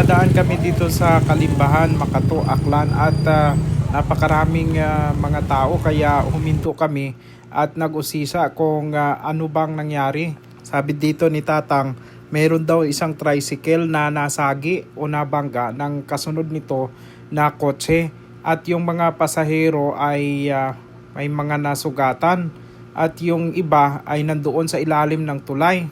Napadaan kami dito sa Kalimbahan, Makato, Aklan at ah, napakaraming ah, mga tao kaya huminto kami at nag-usisa kung ah, ano bang nangyari. Sabi dito ni Tatang, meron daw isang tricycle na nasagi o nabangga ng kasunod nito na kotse at yung mga pasahero ay ah, may mga nasugatan at yung iba ay nandoon sa ilalim ng tulay.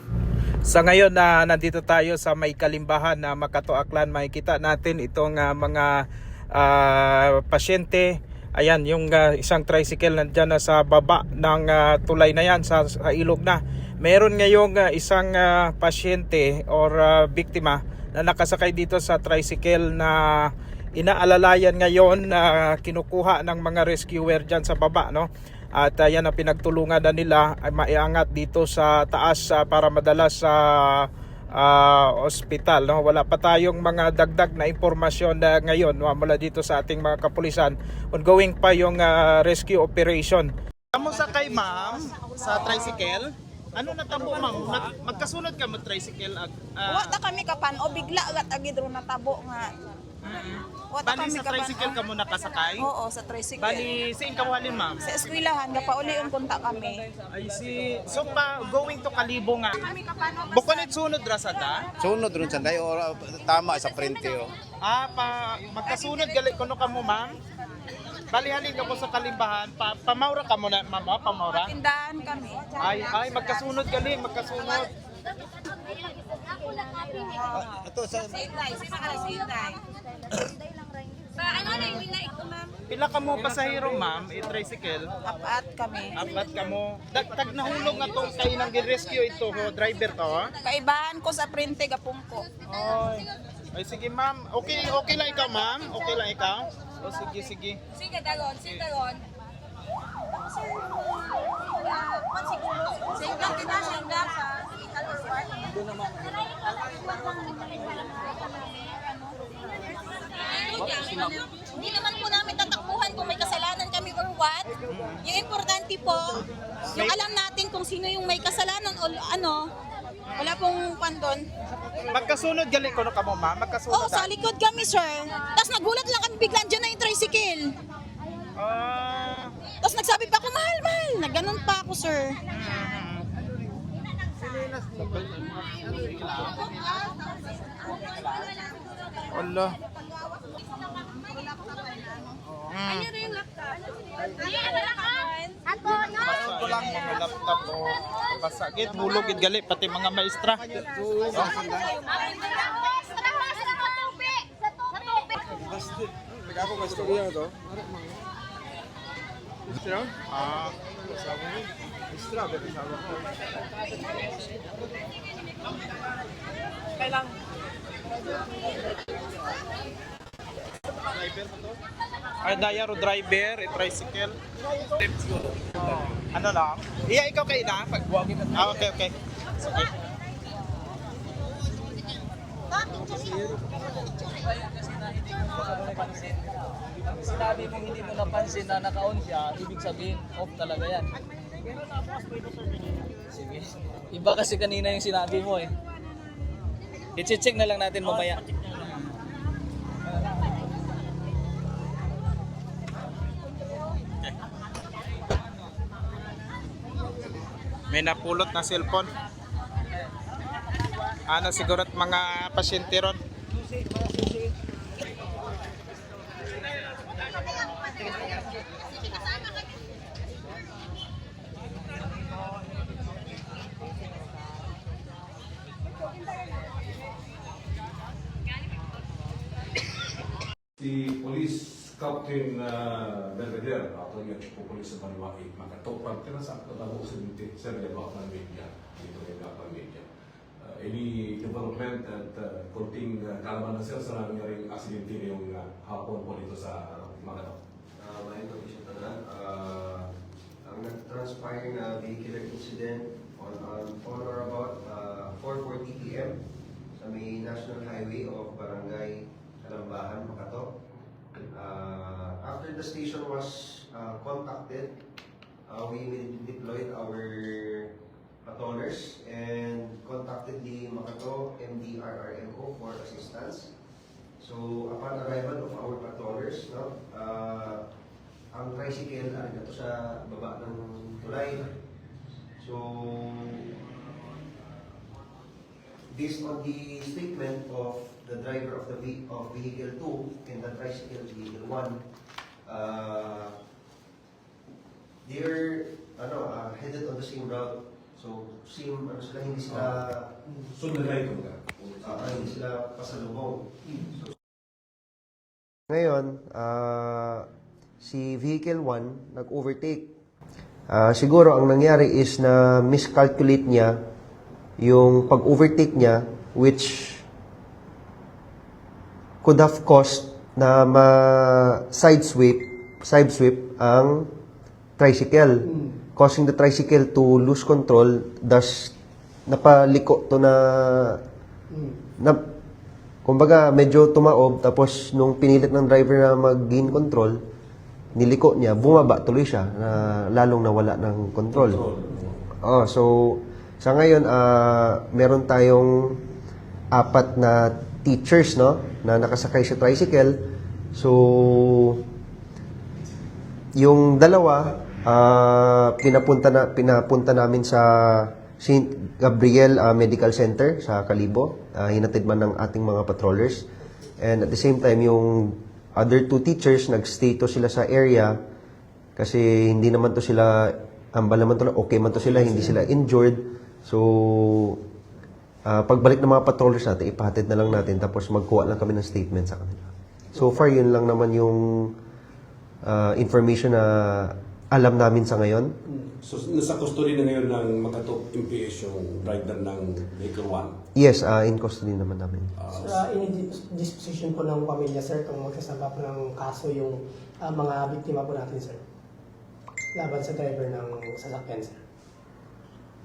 Sa ngayon na nandito tayo sa may kalimbahan na Makato Aklan, makikita natin itong ah, mga ah, pasyente. Ayan, yung ah, isang tricycle nandyan na sa baba ng ah, tulay na yan, sa, sa ilog na. Meron ngayong ah, isang ah, pasyente or ah, biktima na nakasakay dito sa tricycle na inaalalayan ngayon na kinukuha ng mga rescuer dyan sa baba no at uh, yan ang pinagtulungan na nila ay maiangat dito sa taas ah, para madala sa ah, ospital no? Wala pa tayong mga dagdag na impormasyon na ngayon no, mula dito sa ating mga kapulisan. Ongoing pa yung ah, rescue operation. Kamo sa kay ma'am sa tricycle? Ano natabo ma'am? Magkasunod ka mo tricycle ag Wa ta kami kapan o bigla agat agid ro natabo nga. Wa ta Bali kami sa kapan. tricycle ka mo nakasakay? Oo, sa tricycle. Bali, sa kamuhalin ma'am? sa eskwelahan gapauli yung kunta kami. Ay si, so pa going to Kalibo nga. Bukunit sunod ra sa ta? Sunod ron sanday o tama sa frente o. Ah, pa magkasunod gali kuno ka mo ma'am? Bali halin ka mo sa Kalimbahan, pa, pamaura ka mo na ma'am, ah, pamaura? tindahan kami. Ay, ay magkasunod gali, magkasunod. Ito sa Sinday, sino ka sinday? Sa ano na yung minay ko ma'am? Pila ka mo pasahero ma'am, i tricycle? Apat kami. Apat ka mo. Dagtag nahulog nga tong kay nang rescue ito ho, driver to ha? Kaibahan ko sa printe gapungko. Ay. Ay sige ma'am. Okay, okay lang ikaw ma'am. Okay lang ikaw. O sige, sige. Sige dagon, sige dagon. Singkat kita, singkat. Hindi naman po namin tatakbuhan kung may kasalanan kami or what. Yung importante po, yung alam natin kung sino yung may kasalanan o ano, wala pong pandon. Magkasunod gali ko no ka mo ma'am. Magkasunod. Oh, sa likod kami, sir. Tapos nagulat lang kami biglang dyan na yung tricycle. Ah. Tapos nagsabi pa ako, mahal, mahal. Nagganon pa ako, sir. Wala. Basa ko lang mga laptop o hulog gid gali pati mga maestra. Ako gusto ko yan to. Ah, Extra pero sama ko. ay dayaro driver, e tricycle. Oh. Ano lang? Iya ikaw kay na pag Ah, okay, okay. Sige. sinabi mong hindi mo napansin na naka-on siya, ibig sabihin off talaga yan. Sige. Iba kasi kanina yung sinabi mo eh. I-check na lang natin mamaya. May napulot na cellphone. Ano siguro mga pasyente ron. Si Police Captain uh, Belvedere, ato yung po police sa Baliwai, makatupag ka na sa katabo sa dito, sa Lebakan Media, dito sa Lebakan Media. Uh, any development at uh, kunting uh, kalaman na sila sa nangyaring aksidente yung uh, hapon po dito sa uh, Makato. uh, may information tanan. Uh, ang nag-transpire na vehicular incident on, on, on or about uh, 4.40 p.m. sa may National Highway of Barangay Kalambahan, Makato. Uh, after the station was uh, contacted, uh, we immediately deployed our patrollers and contacted the Makato MDRRMO for assistance. So, upon arrival of our patrollers, no, uh, ang tricycle ay nato sa baba ng tulay. So, based on the statement of the driver of the ve- of vehicle 2 and the tricycle vehicle 1, uh, they're ano, uh, headed on the same route. So, same, ano sila, hindi sila, So, nalay ko ka. uh, hindi sila pasalubong. Ngayon, ah, si Vehicle 1 nag-overtake. Ah, siguro ang nangyari is na miscalculate niya yung pag-overtake niya which could have caused na ma side sweep side sweep ang tricycle. Causing the tricycle to lose control thus napaliko to na na kumbaga medyo tumaob tapos nung pinilit ng driver na mag-gain control niliko niya bumaba tuloy siya na lalong nawala ng control. Oh, so sa ngayon ah meron tayong apat na teachers no na nakasakay sa tricycle. So yung dalawa ah pinapunta na pinapunta namin sa St. Gabriel ah, Medical Center sa Kalibo. Ah, hinatid man ng ating mga patrollers. And at the same time yung other two teachers nagstay to sila sa area kasi hindi naman to sila ambal naman to okay man to sila hindi sila injured. So ah, pagbalik ng mga patrollers natin ipahatid na lang natin tapos magkuha lang kami ng statement sa kanila. So far yun lang naman yung ah, information na alam namin sa ngayon. So, nasa custody na ngayon ng Makato MPS yung driver ng Vehicle 1. Yes, ah, in custody naman namin. Sir, uh, in-disposition po ng pamilya, sir, kung magsasamba po ng kaso yung ah, mga biktima po natin, sir. Laban sa driver ng sasakyan, sir.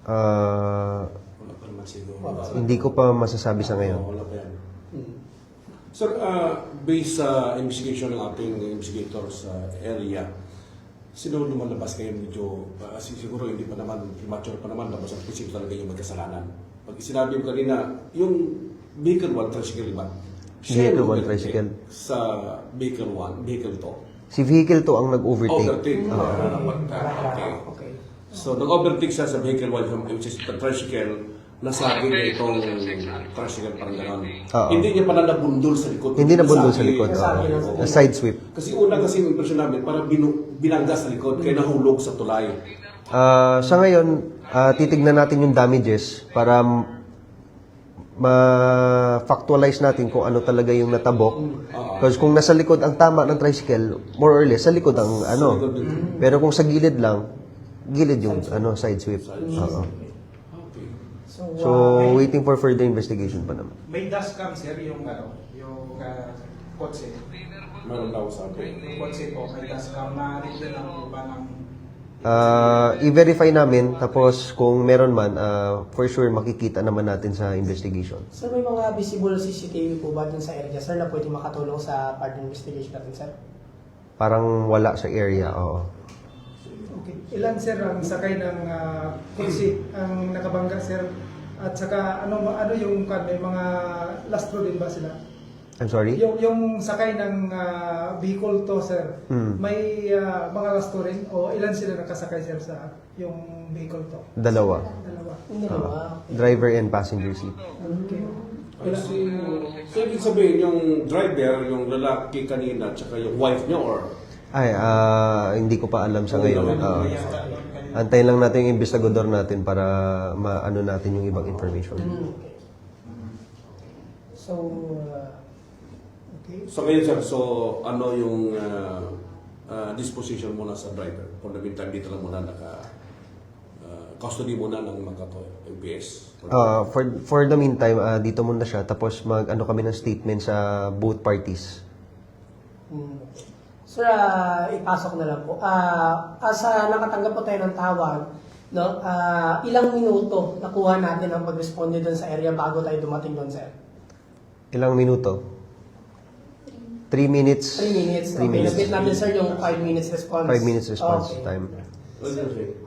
Ah, Wala pa naman siguro. Wala. hindi ko pa masasabi sa ngayon. Wala pa yan. Mm. Sir, ah, based sa investigation ng ating investigator sa area, sino lumalabas kayo medyo, ah, si- siguro hindi pa naman, premature pa naman, tapos ang prinsipyo talaga yung magkasalanan. Pag sinabi mo kanina, yung vehicle 1 tricycle ba? Siya Vehicle yung one, overtake tricycle. Sa vehicle 1, vehicle 2. Si vehicle to ang nag-overtake. Overtake. Ah, okay. Okay. So, nag-overtake siya sa vehicle 1, which is the tricycle, nasabi niya itong tricycle parang gano'n. Oo. Hindi niya pala nabundol sa likod. Hindi nabundol sa likod. Nasabi oo. lang. Na side sweep. Kasi una kasi yung impression namin, parang binu- binangga sa likod, kaya nahulog sa tulay. Ah, sa ngayon, ah, titignan natin yung damages para m- ma-factualize natin kung ano talaga yung natabok. Because kung nasa likod ang tama ng tricycle, more or less, sa likod ang ano. Pero kung sa gilid lang, gilid yung ano side sweep. Oo. So, So, uh, waiting for further investigation pa naman. May dashcam sir yung ano, yung uh, kotse. Meron daw sabi. Yung kotse po, may dashcam na rin ng iba ng Ah, i-verify namin tapos kung meron man, ah, for sure makikita naman natin sa investigation. sir, may mga visible CCTV po ba dun sa area, sir, na pwede makatulong sa part ng investigation natin, sir? Parang wala sa area, oo. Okay. Ilan sir ang sakay ng uh, kotse ang nakabangga sir? At saka ano ano yung kan may mga lastro din ba sila? I'm sorry? Yung yung sakay ng uh, vehicle to sir, Hmm. may uh, mga lastro rin o ilan sila nakasakay sir sa yung vehicle to? Dalawa. Dalawa. Naman. driver and passenger seat. Okay. Ay, si, so, ibig sabihin, yung driver, yung lalaki kanina, tsaka yung wife niya, or Ay, ah, hindi ko pa alam sa ngayon. Ah, antayin lang natin yung investigador natin para maano natin yung ibang information. Mm, okay. So, uh, Okay. So ngayon sir, so ano yung uh, uh, disposition muna sa driver? For the meantime, dito lang muna naka uh, custody muna ng Makato MPS. Ah, for for the meantime, ah, dito muna siya tapos mag ano kami ng statement sa both parties. mm, sir, ah, ipasok na lang po. Ah, asa nakatanggap po tayo ng tawag, no? Ah, ilang minuto nakuha natin ang pag-responde doon sa area bago tayo dumating doon, sir? Ilang minuto? 3 minutes. 3 minutes. Three okay, minutes. nabit natin, sir, yung 5 minutes response. 5 minutes response Okay. time.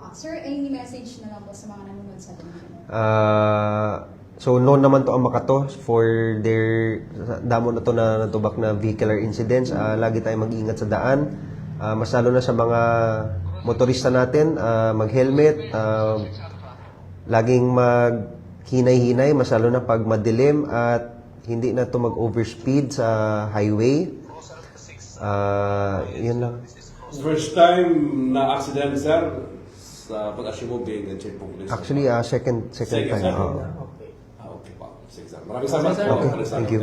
Ah, sir, any message na lang po sa mga nanonood sa atin? Ah, So known naman to ang Makato for their damo na to na natubak na vehicular incidents. Ah, lagi tayong mag-ingat sa daan. Ah, mas lalo na sa mga motorista natin, ah, mag-helmet, ah, laging mag-hinay-hinay, mas lalo na pag madilim at hindi na to mag-overspeed sa highway. Ah, yun lang. First time na accident, sir, sa mo being a police. Actually, ah, second second Second time. time. oo. Maraming salamat po. Okay, thank you.